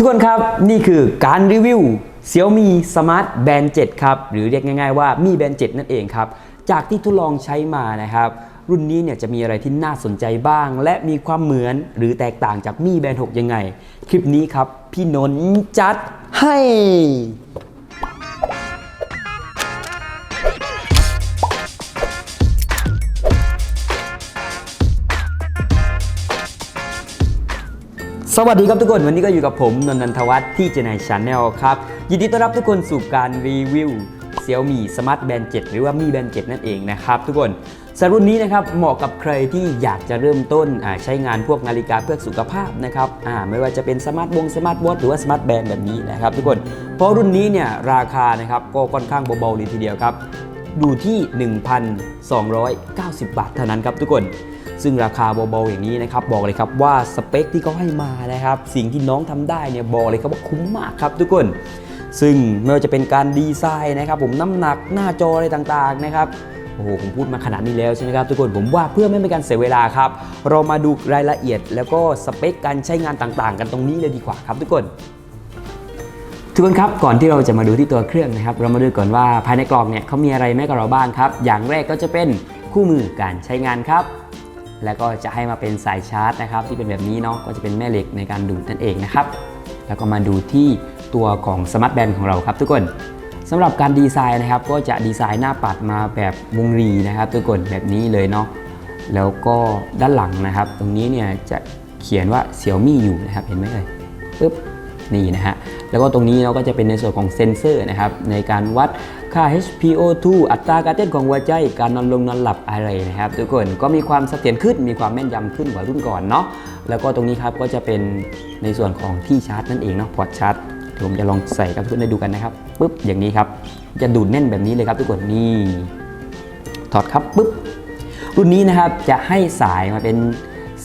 ทุกคนครับนี่คือการรีวิว Xiaomi Smart Band 7 ครับ หรือเรียกง่าย ๆ ว่า Mi Band 7 นั่นเองครับ จากที่ทดลองใช้มานะครับ รุ่นนี้เนี่ยจะมีอะไรที่น่าสนใจบ้าง และมีความเหมือนหรือแตกต่างจาก Mi Band 6 ยังไง คลิปนี้ครับ พี่นนท์จัดให้ สวัสดีครับทุกคน วันนี้ก็อยู่กับผมนนทนันทวัฒน์ที่เจนายชาแนลครับ ยินดีต้อนรับทุกคนสู่การรีวิว Xiaomi Smart Band 7หรือว่า Mi Band 7นั่นเองนะครับทุกคนสำหรับรุ่นนี้นะครับเหมาะกับใครที่อยากจะเริ่มต้นใช้งานพวกนาฬิกาเพื่อสุขภาพนะครับไม่ว่าจะเป็นสมาร์ทวงสมาร์ทวอทหรือว่าสมาร์ทแบนด์แบบนี้นะครับทุกคนเพราะรุ่นนี้เนี่ยราคานะครับก็ค่อนข้างเบาๆเลยทีเดียวครับอยู่ที่ 1,290 บาทเท่านั้นครับทุกคน ซึ่งราคาเบาๆอย่างนี้นะครับบอกเลยครับว่าสเปคที่เขาให้มานะครับ สิ่งที่น้องทำได้เนี่ยบอกเลยครับว่าคุ้มมากครับทุกคนซึ่งไม่ว่าจะเป็นการดีไซน์นะครับผมน้ำหนักหน้าจออะไรต่างๆนะครับโอ้โหผมพูดมาขนาดนี้แล้วใช่ไหมครับทุกคนผมว่าเพื่อไม่เป็นการเสียเวลาครับ เรามาดูรายละเอียด แล้วก็สเปคการใช้งานต่างๆ กันตรงนี้เลยดีกว่าครับทุกคน ทุกคนครับก่อนที่เราจะมาดูที่ตัวเครื่องนะครับ เรามาดูก่อนว่าภายในกล่องเนี่ยเขามีอะไรแม่กับเราบ้างครับ อย่างแรกก็จะเป็นคู่มือการใช้งานครับ แล้วก็จะให้มาเป็นสายชาร์จนะครับ ที่เป็นแบบนี้เนาะก็จะเป็นแม่เหล็กในการดูดนั่นเองนะครับ แล้วก็มาดูที่ตัวของสมาร์ทแบนด์ของเราครับทุกคนสำหรับการดีไซน์นะครับ ก็จะดีไซน์หน้าปัดมาแบบวงรีนะครับ ทุกคนแบบนี้เลยเนาะแล้วก็ด้านหลังนะครับ ตรงนี้เนี่ยจะเขียนว่า Xiaomi อยู่นะครับ เห็นไหมเอ่ยปึ๊บนี่นะฮะ แล้วก็ตรงนี้เราก็จะเป็นในส่วนของเซนเซอร์นะครับในการวัดค่า HPO2 อัตราการเต้นของหัวใจ การนอนลงนอนหลับอะไรนะครับทุกคนก็มีความเสถียรขึ้นมีความแม่นยำขึ้นกว่ารุ่นก่อนเนาะแล้วก็ตรงนี้ครับก็จะเป็นในส่วนของที่ชาร์จนั่นเองเนาะพอร์ตชาร์จเดี๋ยวผมจะลองใส่กับทุกคนได้ดูกันนะครับปึ๊บอย่างนี้ครับจะดูดแน่นแบบนี้เลยครับทุกคนนี่ถอดครับปึ๊บรุ่นนี้นะครับจะให้สายมาเป็น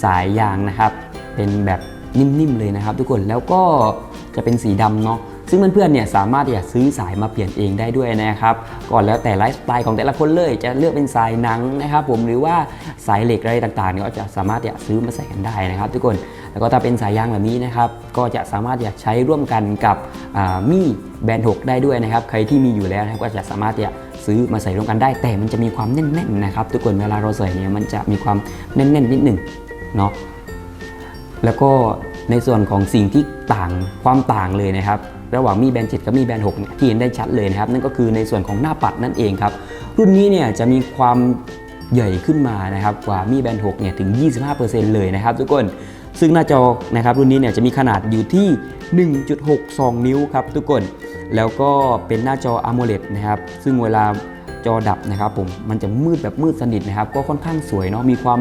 สายยางนะครับ เป็นแบบนิ่มๆเลยนะครับ ทุกคนแล้วก็ จะเป็นสีดำเนาะซึ่งเพื่อนๆเนี่ยสามารถที่จะซื้อสายมาเปลี่ยนเองได้ด้วยนะครับก่อนแล้วแต่ไลฟ์สไตล์ของแต่ละคนเลยจะเลือกเป็นสายหนังนะครับผมหรือว่าสายเหล็กอะไรต่างๆก็จะสามารถที่จะซื้อมาใส่กันได้นะครับ ทุกคนแล้วก็ถ้าเป็นสายยางแบบนี้นะครับก็จะสามารถที่จะใช้ร่วมกันกับมี่แบนด์6ได้ด้วยนะครับ ใครที่มีอยู่แล้วนะครับก็จะสามารถที่จะซื้อมาใส่ร่วมกันได้ แต่มันจะมีความแน่นๆนะครับ ทุกคนเวลาเราใส่เนี่ยมันจะมีความแน่นๆนิดหนึ่งเนาะแล้วก็ ในส่วนของสิ่งที่ต่างความต่างเลยนะครับ ระหว่างมีแบนด์7กับมีแบนด์6เนี่ยที่เห็นได้ชัดเลยนะครับ นั่นก็คือในส่วนของหน้าปัดนั่นเองครับ รุ่นนี้เนี่ยจะมีความใหญ่ขึ้นมานะครับกว่ามีแบนด์6เนี่ยถึง 25%เลยนะครับทุกคน ซึ่งหน้าจอนะครับรุ่นนี้เนี่ยจะมีขนาดอยู่ที่ 1.62 นิ้วครับทุกคน แล้วก็เป็นหน้าจอ AMOLED นะครับ ซึ่งเวลาจอดับนะครับผม มันจะมืดแบบมืดสนิทนะครับ ก็ค่อนข้างสวยเนาะ มีความ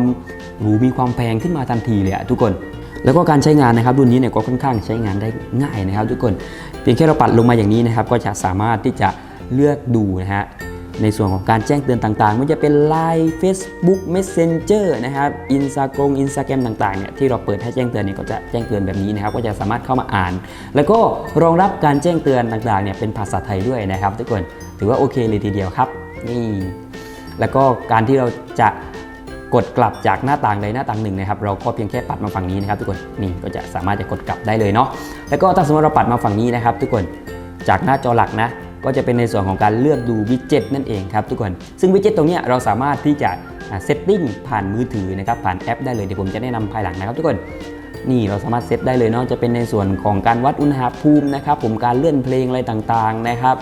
หรู มีความแพงขึ้นมาทันทีเลยอะทุกคน แล้วก็การใช้งานนะครับรุ่นนี้เนี่ยก็ค่อนข้างใช้งานได้ง่ายนะครับ ทุกคนเพียงแค่เราปัดลงมาอย่างนี้นะครับ ก็จะสามารถที่จะเลือกดูนะฮะในส่วนของการแจ้งเตือนต่างๆไม่ว่าจะเป็น Line Facebook Messenger นะครับ Instagram Instagram ต่างๆเนี่ยที่เราเปิดให้แจ้งเตือนเนี่ยก็จะแจ้งเตือนแบบนี้นะครับ ก็จะสามารถเข้ามาอ่าน แล้วก็รองรับการแจ้งเตือนต่างๆเนี่ยเป็นภาษาไทยด้วยนะครับ ทุกคนถือว่าโอเคเลยทีเดียวครับนี่แล้วก็การที่เราจะ กดกลับจากหน้าต่างใดหน้าต่างหนึ่งนะครับเราก็เพียงแค่ปัดมาฝั่งนี้นะครับ ทุกคนนี่ก็จะสามารถจะกดกลับได้เลยเนาะแล้วก็ถ้าสมมติเราปัดมาฝั่งนี้นะครับ ทุกคนจากหน้าจอหลักนะ ก็จะเป็นในส่วนของการเลือกดูวิดเจ็ตนั่นเองครับทุกคน ซึ่งวิดเจ็ตตรงนี้เราสามารถที่จะเซตติ้งผ่านมือถือนะครับผ่านแอปได้เลยเดี๋ยวผมจะแนะนำภายหลังนะครับ ทุกคนนี่เราสามารถเซตได้เลยเนาะจะเป็นในส่วนของการวัดอุณหภูมินะครับผมการเลื่อนเพลงอะไรต่างๆนะครับ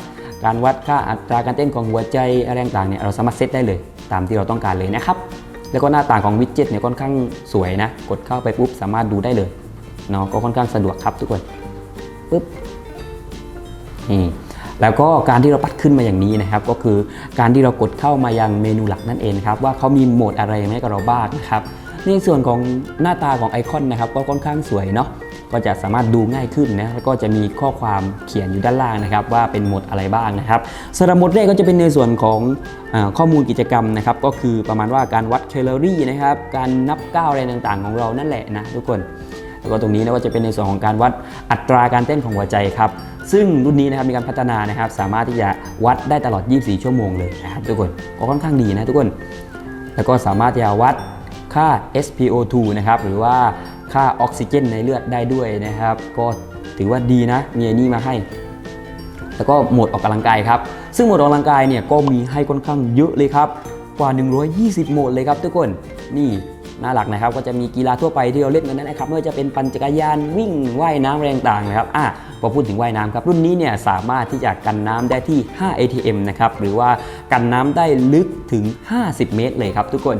การวัดค่าอัตราการเต้นของหัวใจอะไรต่างๆเนี่ยเราสามารถเซตได้เลย ตามที่เราต้องการเลยนะครับ แล้วก็หน้าต่างของวิดเจ็ตเนี่ยค่อนข้างสวยนะ กดเข้าไปปุ๊บสามารถดูได้เลยเนาะก็ค่อนข้างสะดวกครับทุกคนปุ๊บนี่แล้วก็การที่เราปัดขึ้นมาอย่างนี้นะครับก็คือการที่เรากดเข้ามายังเมนูหลักนั่นเองครับว่าเขามีโหมดอะไรให้กับเราบ้างนะครับในส่วนของหน้าตาของไอคอนนะครับก็ค่อนข้างสวยเนาะ ก็จะสามารถดูง่ายขึ้นนะแล้วก็จะมีข้อความเขียนอยู่ด้านล่างนะครับ ว่าเป็นหมดอะไรบ้างนะครับสำหรับหมดแรกก็จะเป็นในส่วนของอข้อมูลกิจกรรมนะครับก็คือประมาณว่าการวัดแคลอรี่นะครับการนับก้าวอะไรต่างๆ ของเรานั่นแหละนะทุกคนแล้วก็ตรงนี้นะก็จะเป็นในส่วนของการวัดอัตราการเต้นของหัวใจครับ ซึ่งรุ่นนี้นะครับมีการพัฒนานะครับ สามารถที่จะวัดได้ตลอด 24 ชั่วโมงเลยนะครับทุกคนก็ค่อนข้างดีนะทุกคน แล้วก็สามารถที่จะวัดค่า SpO2 นะครับหรือว่า ค่าออกซิเจนในเลือดได้ด้วยนะครับ ก็ถือว่าดีนะมีอันนี้มาให้ แล้วก็โหมดออกกำลังกายครับ ซึ่งโหมดออกกำลังกายเนี่ยก็มีให้ค่อนข้างเยอะเลยครับกว่า 120โหมดเลยครับทุกคนนี่น่ารักนะครับก็จะมีกีฬาทั่วไปที่เราเล่นกันนั่นนะครับไม่ว่าจะเป็นปั่นจักรยานวิ่งว่ายน้ำแรงต่างนะครับอะพอพูดถึงว่ายน้ำครับ รุ่นนี้เนี่ยสามารถที่จะกันน้ำได้ที่ 5 ATM นะครับหรือว่ากันน้ำได้ลึกถึง 50 เมตรเลยครับทุกคน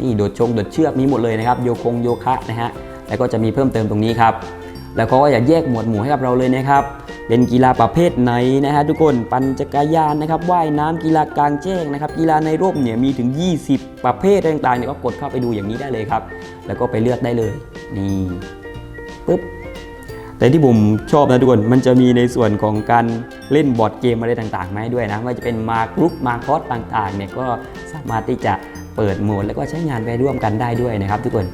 นี่โดดชงโดดเชือกมีหมดเลยนะครับโยคงโยคะนะฮะแล้วก็จะมีเพิ่มเติมตรงนี้ครับแล้วเขาก็อยากแยกหมวดหมู่ให้กับเราเลยนะครับเป็นกีฬาประเภทไหนนะฮะทุกคนปั่นจักรยานนะครับว่ายน้ำกีฬากลางแจ้งนะครับกีฬาในร่มเนี่ยมีถึง 20 ประเภทต่างๆเนี่ยก็กดเข้าไปดูอย่างนี้ได้เลยครับ แล้วก็ไปเลือกได้เลยนี่ปึ๊บแต่ที่ผมชอบนะทุกคนมันจะมีในส่วนของการเล่นบอร์ดเกมอะไรต่างๆมาให้ด้วยนะว่าจะเป็นมากรุ๊ปมาคอสต่างๆเนี่ยก็สามารถที่จะ เปิดโหมดแล้วก็ใช้งานไปร่วมกันได้ด้วยนะครับทุกคน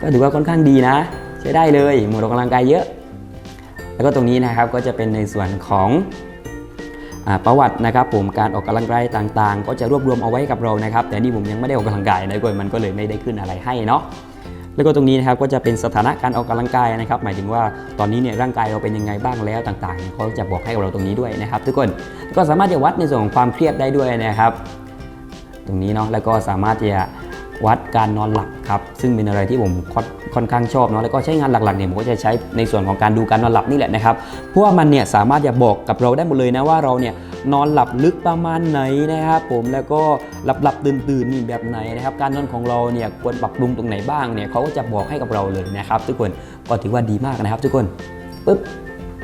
ก็ถือว่าค่อนข้างดีนะ ใช้ได้เลยโหมดออกกำลังกายเยอะ แล้วก็ตรงนี้นะครับก็จะเป็นในส่วนของอประวัตินะครับผมการออกกำลังกายต่างๆ ก็จะรวบรวมเอาไว้กับเรานะครับ แต่นี่ผมยังไม่ได้ออกกำลังกายนะทุกคนมันก็เลยไม่ได้ขึ้นอะไรให้เนาะแล้วก็ตรงนี้นะครับก็จะเป็นสถานะการออกกำลังกายนะครับ หมายถึงว่าตอนนี้เนี่ยร่างกายเราเป็นยังไงบ้างแล้วต่างๆเขาจะบอกให้กับเราตรงนี้ด้วยนะครับ ทุกคนก็สามารถจะวัดในส่วนของความเครียดได้ด้วยนะครับ รงนี้เนาะแล้วก็สามารถที่จะวัดการนอนหลับครับซึ่งเป็นอะไรที่ผมค่อนข้างชอบเนาะแล้วก็ใช้งานหลักๆเนี่ยผมก็จะใช้ในส่วนของการดูการนอนหลับนี่แหละนะครับเพราะว่ามันเนี่ยสามารถจะบอกกับเราได้หมดเลยนะว่าเราเนี่ยนอนหลับลึกประมาณไหนนะครับผมแล้วก็หลับหลับตื่นตื่นนี่แบบไหนนะครับการนอนของเราเนี่ยควรปรับปรุงตรงไหนบ้างเนี่ยเขาก็จะบอกให้กับเราเลยนะครับ ทุกคนก็ถือว่าดีมากนะครับ ทุกคนปุ๊บ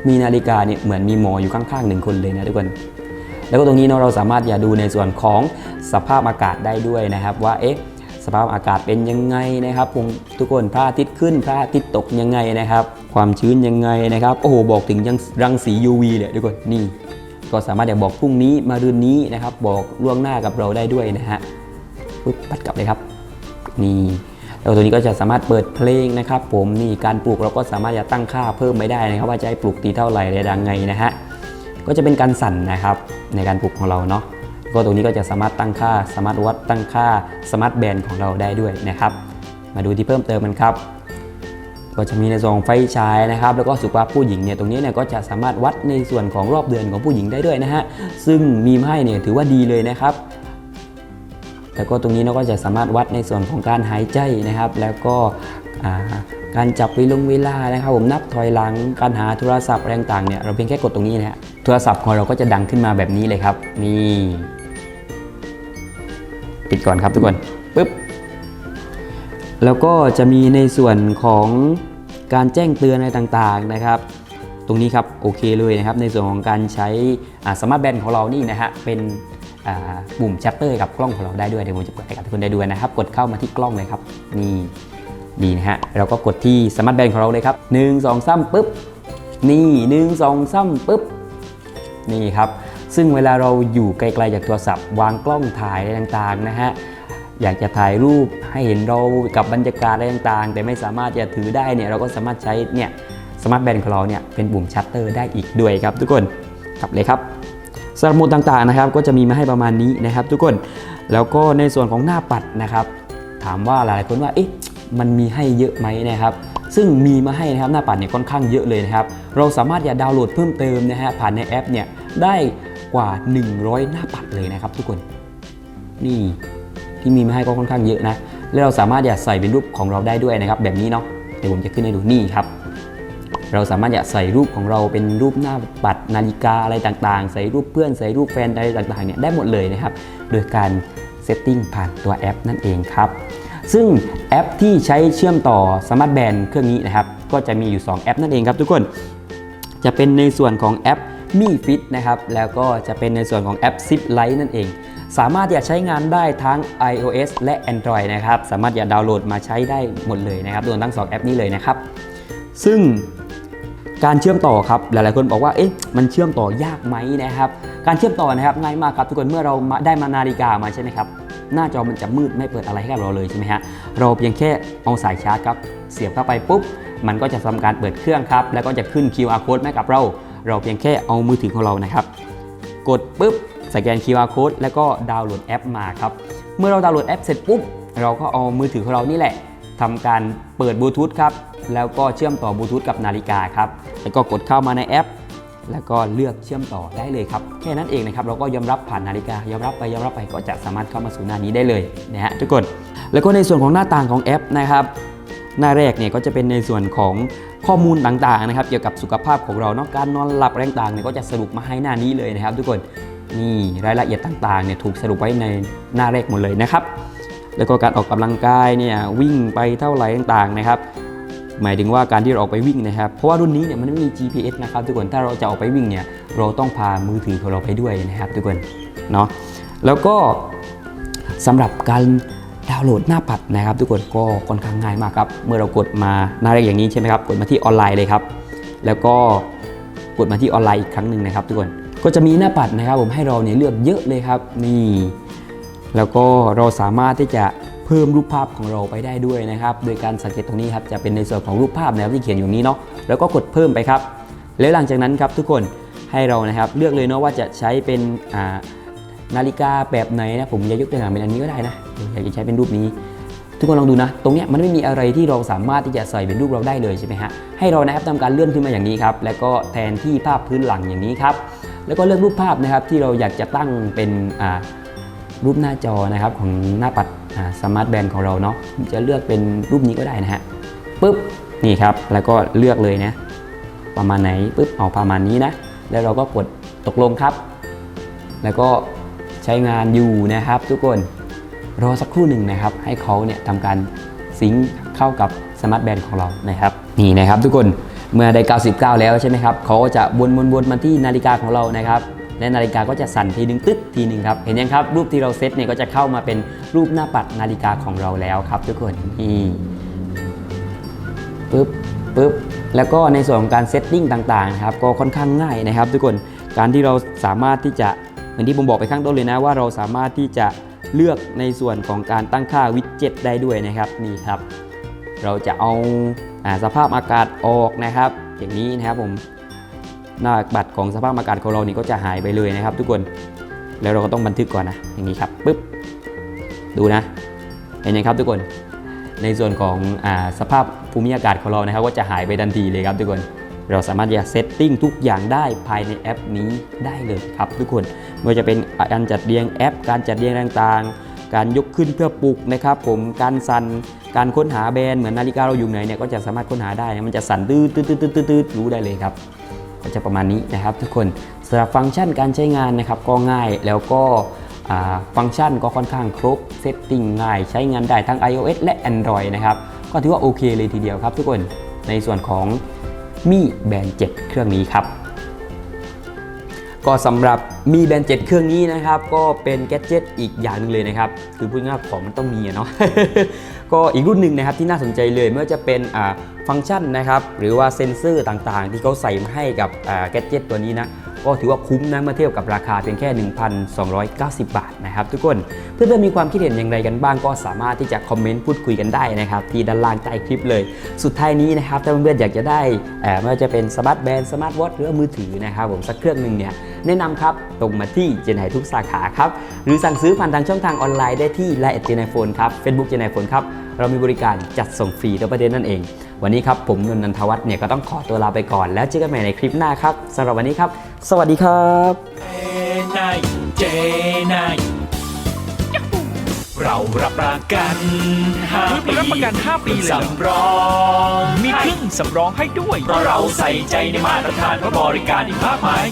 มีนาฬิกาเนี่ยเหมือนมีหมออยู่ข้างๆหนึ่งคนเลยนะทุกคน แล้วก็ตรงนี้เนาะเราสามารถอย่าดูในส่วนของสภาพอากาศได้ด้วยนะครับ ว่าเอ๊ะสภาพอากาศเป็นยังไงนะครับทุกคนพระอาทิตย์ขึ้นพระอาทิตย์ตกยังไงนะครับ ความชื้นยังไงนะครับโอ้โหบอกถึงยังรังสี UV เลยทุกคนนี่ก็สามารถจะบอกพรุ่งนี้มารืนนี้นะครับ บอกล่วงหน้ากับเราได้ด้วยนะฮะปุ๊บปัดกลับเลยครับ นี่แล้วตัวนี้ก็จะสามารถเปิดเพลงนะครับ ผมนี่การปลูกเราก็สามารถจะตั้งค่าเพิ่มไม่ได้นะครับ ว่าจะให้ปลูกตีเท่าไหร่อะไรดังไงนะฮะ ก็จะเป็นการสั่นนะครับในการปลูกของเราเนาะก็ตรงนี้ก็จะสามารถตั้งค่าสามารถวัดตั้งค่าสมาร์ทแบนของเราได้ด้วยนะครับ มาดูที่เพิ่มเติมกันครับ ก็จะมีในส่วนของไฟฉายนะครับ แล้วก็สุขภาพผู้หญิงเนี่ยตรงนี้เนี่ยก็จะสามารถวัดในส่วนของรอบเดือนของผู้หญิงได้ด้วยนะฮะซึ่งมีมาให้เนี่ยถือว่าดีเลยนะครับแล้วก็ตรงนี้เราก็จะสามารถวัดในส่วนของการหายใจนะครับ แล้วก็ การจับเวลงเวลานะครับผมนับถอยหลัง การหาโทรศัพท์อะไรต่างเนี่ยเราเพียงแค่กดตรงนี้นะฮะโทรศัพท์ของเราก็จะดังขึ้นมาแบบนี้เลยครับ นี่ปิดก่อนครับทุกคนปึ๊บแล้วก็จะมีในส่วนของการแจ้งเตือนอะไรต่างๆนะครับ ตรงนี้ครับโอเคเลยนะครับ ในส่วนของการใช้สมาร์ทแบนด์ของเรานี่นะฮะเป็นปุ่มชัตเตอร์กับกล้องของเราได้ด้วยเดี๋ยวผมจะเปิดให้กับทุกคนได้ดูนะครับ กดเข้ามาที่กล้องเลยครับนี่ ดีนะฮะ เราก็กดที่สมาร์ทแบนด์ของเราเลยครับ 1 2 3ปุ๊บ นี่ 1 2 3ปุ๊บ นี่ครับ ซึ่งเวลาเราอยู่ไกลๆจากโทรศัพท์ วางกล้องถ่ายอะไรต่างๆนะฮะ อยากจะถ่ายรูปให้เห็นเรากับบรรยากาศอะไรต่างๆ แต่ไม่สามารถจะถือได้เนี่ยเราก็สามารถใช้เนี่ยสมาร์ทแบนด์ของเราเนี่ยเป็นปุ่มชัตเตอร์ได้อีกด้วยครับ ทุกคนกลับเลยครับสำหรับโหมดต่างๆนะครับก็จะมีมาให้ประมาณนี้นะครับ ทุกคนแล้วก็ในส่วนของหน้าปัดนะครับ ถามว่าหลายๆคนว่าเอ๊ะ มันมีให้เยอะไหมนะครับ ซึ่งมีมาให้นะครับหน้าปัดเนี่ยค่อนข้างเยอะเลยนะครับ เราสามารถจะดาวน์โหลดเพิ่มเติมนะฮะผ่านในแอปเนี่ยได้กว่า 100 หน้าปัดเลยนะครับ ทุกคนนี่ที่มีมาให้ก็ค่อนข้างเยอะนะ แล้วเราสามารถจะใส่เป็นรูปของเราได้ด้วยนะครับ แบบนี้เนาะเดี๋ยวผมจะขึ้นให้ดูนี่ครับ เราสามารถจะใส่รูปของเราเป็นรูปหน้าปัดนาฬิกาอะไรต่างๆ ใส่รูปเพื่อนใส่รูปแฟนอะไรต่างๆเนี่ยได้หมดเลยนะครับ โดยการเซตติ้งผ่านตัวแอปนั่นเองครับ ซึ่งแอปที่ใช้เชื่อมต่อสมาร์ทแบนด์เครื่องนี้นะครับ ก็จะมีอยู่ 2 แอปนั่นเองครับทุกคน จะเป็นในส่วนของแอป Mi Fit นะครับ แล้วก็จะเป็นในส่วนของแอป Zip Lite นั่นเอง สามารถจะใช้งานได้ทั้ง iOS และ Android นะครับ สามารถจะดาวน์โหลดมาใช้ได้หมดเลยนะครับรวมทั้ง 2 แอปนี้เลยนะครับ ซึ่งการเชื่อมต่อครับ หลายๆคนบอกว่า เอ๊ะ มันเชื่อมต่อยากไหมนะครับ การเชื่อมต่อนะครับง่ายมากครับทุกคน เมื่อเราได้มานาฬิกามาใช่ไหมครับ หน้าจอมันจะมืดไม่เปิดอะไรให้กับเราเลยใช่ไหมฮะเราเพียงแค่เอาสายชาร์จครับเสียบเข้าไปปุ๊บ มันก็จะทำการเปิดเครื่องครับ แล้วก็จะขึ้น QR code ให้กับเรา เราเพียงแค่เอามือถือของเรานะครับ กดปุ๊บสแกน QR code แล้วก็ดาวน์โหลดแอปมาครับเมื่อเราดาวน์โหลดแอปเสร็จปุ๊บเราก็เอามือถือของเรานี่แหละทำการเปิดบลูทูธครับแล้วก็เชื่อมต่อบลูทูธกับนาฬิกาครับแล้วก็กดเข้ามาในแอป แล้วก็เลือกเชื่อมต่อได้เลยครับ แค่นั้นเองนะครับ เราก็ยอมรับผ่านนาฬิกายอมรับไปยอมรับไปก็จะสามารถเข้ามาสู่หน้านี้ได้เลยนะฮะทุกคน แล้วก็ในส่วนของหน้าต่างของแอปนะครับ หน้าแรกเนี่ยก็จะเป็นในส่วนของข้อมูลต่างๆนะครับ เกี่ยวกับสุขภาพของเราเนาะการนอนหลับอะไรต่างเนี่ยก็จะสรุปมาให้หน้านี้เลยนะครับ ทุกคนนี่รายละเอียดต่างๆเนี่ยถูกสรุปไว้ในหน้าแรกหมดเลยนะครับ แล้วก็การออกกำลังกายเนี่ยวิ่งไปเท่าไหร่ต่างๆนะครับ หมายถึงว่าการที่เราออกไปวิ่งนะครับ เพราะว่ารุ่นนี้เนี่ยมันไม่มี GPS นะครับทุกคน ถ้าเราจะออกไปวิ่งเนี่ยเราต้องพามือถือของเราไปด้วยนะครับทุกคนเนาะ แล้วก็สำหรับการดาวน์โหลดหน้าปัดนะครับ ทุกคนก็ค่อนข้างง่ายมากครับ เมื่อเรากดมาหน้าแรกอย่างนี้ใช่ไหมครับ กดมาที่ออนไลน์เลยครับ แล้วก็กดมาที่ออนไลน์อีกครั้งหนึ่งนะครับ ทุกคน ก็จะมีหน้าปัดนะครับ ผมให้เราเนี่ยเลือกเยอะเลยครับ นี่ แล้วก็เราสามารถที่จะ เพิ่มรูปภาพของเราไปได้ด้วยนะครับ โดยการสังเกตตรงนี้ครับจะเป็นในส่วนของรูปภาพนะครับที่เขียนอยู่นี้เนาะแล้วก็กดเพิ่มไปครับ แล้วหลังจากนั้นครับทุกคนให้เรานะครับเลือกเลยเนาะว่าจะใช้เป็นนาฬิกาแบบไหนนะผมจะยกตัวอย่างเป็นอันนี้ก็ได้นะอยากจะใช้เป็นรูปนี้ ทุกคนลองดูนะ ตรงเนี้ยมันไม่มีอะไรที่เราสามารถที่จะใส่เป็นรูปเราได้เลยใช่ไหมฮะให้เรานะครับทำการเลื่อนขึ้นมาอย่างนี้ครับแล้วก็แทนที่ภาพพื้นหลังอย่างนี้ครับแล้วก็เลือกรูปภาพนะครับที่เราอยากจะตั้งเป็นรูปหน้าจอนะครับของหน้าปัด สมาร์ทแบนด์ของเราเนาะจะเลือกเป็นรูปนี้ก็ได้นะฮะปุ๊บนี่ครับแล้วก็เลือกเลยนะ ประมาณไหนปุ๊บเอาประมาณนี้นะ แล้วเราก็กดตกลงครับ แล้วก็ใช้งานอยู่นะครับทุกคนรอสักครู่หนึ่งนะครับ ให้เขาเนี่ยทำการซิงค์เข้ากับสมาร์ทแบนด์ของเรานะครับนี่นะครับทุกคนเมื่อได้ 99 แล้วใช่ไหมครับเขาก็จะวนวนวนมาที่นาฬิกาของเรานะครับ และนาฬิกาก็จะสั่นทีหนึ่งตึ๊ดทีหนึ่งครับเห็นยังครับรูปที่เราเซตเนี่ยก็จะเข้ามาเป็นรูปหน้าปัดนาฬิกาของเราแล้วครับ ทุกคนนี่ปึ๊บปึ๊บแล้วก็ในส่วนของการเซตติ้งต่างๆครับก็ค่อนข้างง่ายนะครับ ทุกคนการที่เราสามารถที่จะอย่างที่ผมบอกไปข้างต้นเลยนะว่าเราสามารถที่จะเลือกในส่วนของการตั้งค่าวิดเจ็ตได้ด้วยนะครับนี่ครับ เราจะเอาอาสภาพอากาศออกนะครับ อย่างนี้นะครับผม หน้าบัตรของสภาพอากาศของเรานี่ก็จะหายไปเลยนะครับ ทุกคนแล้วเราก็ต้องบันทึกก่อนนะ อย่างนี้ครับปึ๊บดูนะ เห็นยังครับทุกคนในส่วนของอสภาพภูมิอากาศของเรานะครับ ก็จะหายไปทันทีเลยครับทุกคนเราสามารถจะเซตติ้งทุกอย่างได้ภายในแอปนี้ได้เลยครับทุกคนไม่ว่าจะเป็นการจัดเรียงแอป การจัดเรียงต่างๆ การยกขึ้นเพื่อปลุกนะครับ ผมการสั่นการค้นหาแบรนด์เหมือนนาฬิกาเราอยู่ไหนเนี่ยก็จะสามารถค้นหาได้มันจะสั่นตื้อตื้อตื้อตื้อตื้อรู้ได้เลยครับ ก็จะประมาณนี้นะครับ ทุกคนสำหรับฟังก์ชันการใช้งานนะครับก็ง่ายแล้วก็ฟังก์ชันก็ค่อนข้างครบเซตติ้งง่ายใช้งานได้ทั้ง iOS และ Android นะครับก็ถือว่าโอเคเลยทีเดียวครับ ทุกคนในส่วนของมีแบนด์7เครื่องนี้ครับ ก็สำหรับมีแบนด์7เครื่องนี้นะครับ ก็เป็นแกดเจิตอีกอย่างหนึงเลยนะครับ คือพูดง่ายของมันต้องมีเนาะ ก็อีกรุ่นหนึ่งนะครับที่น่าสนใจเลยไม่ว่าจะเป็นฟังก์ชันนะครับหรือว่าเซ็นเซอร์ต่างๆ ที่เขาใส่มาให้กับแกดเจิตตัวนี้นะ ก็ถือว่าคุ้มนะเมื่อเทียบกับราคาเพียงแค่ 1,290 บาทนะครับทุกคนเพื่อนๆมีความคิดเห็นอย่างไรกันบ้างก็สามารถที่จะคอมเมนต์พูดคุยกันได้นะครับที่ด้านล่างใต้คลิปเลย สุดท้ายนี้นะครับถ้าเพื่อนๆอยากจะได้ไม่ว่าจะเป็นสมาร์ทแบนด์สมาร์ทวอทหรือมือถือนะครับผมสักเครื่องหนึ่งเนี่ยแนะนำครับตรงมาที่เจนไฮทุกสาขาครับหรือสั่งซื้อผ่านทางช่องทางออนไลน์ได้ที่ไลน์เจนไฮโฟนครับเฟซบุ๊กเจนไฮโฟนครับ เรามีบริการจัดส่งฟรีทั่วประเทศนั่นเอง วันนี้ครับผมนนท์นันทวัฒน์เนี่ยก็ต้องขอตัวลาไปก่อน แล้วเจอกันใหม่ในคลิปหน้าครับสำหรับวันนี้ครับ สวัสดีครับนายเจนายเรารับประกันห้าคือรับประกัน 5 ปีเลยเหรอสำรองมีเครื่องสำรองให้ด้วย เพราะเราใส่ใจในมาตรฐานและบริการอีกมากมาย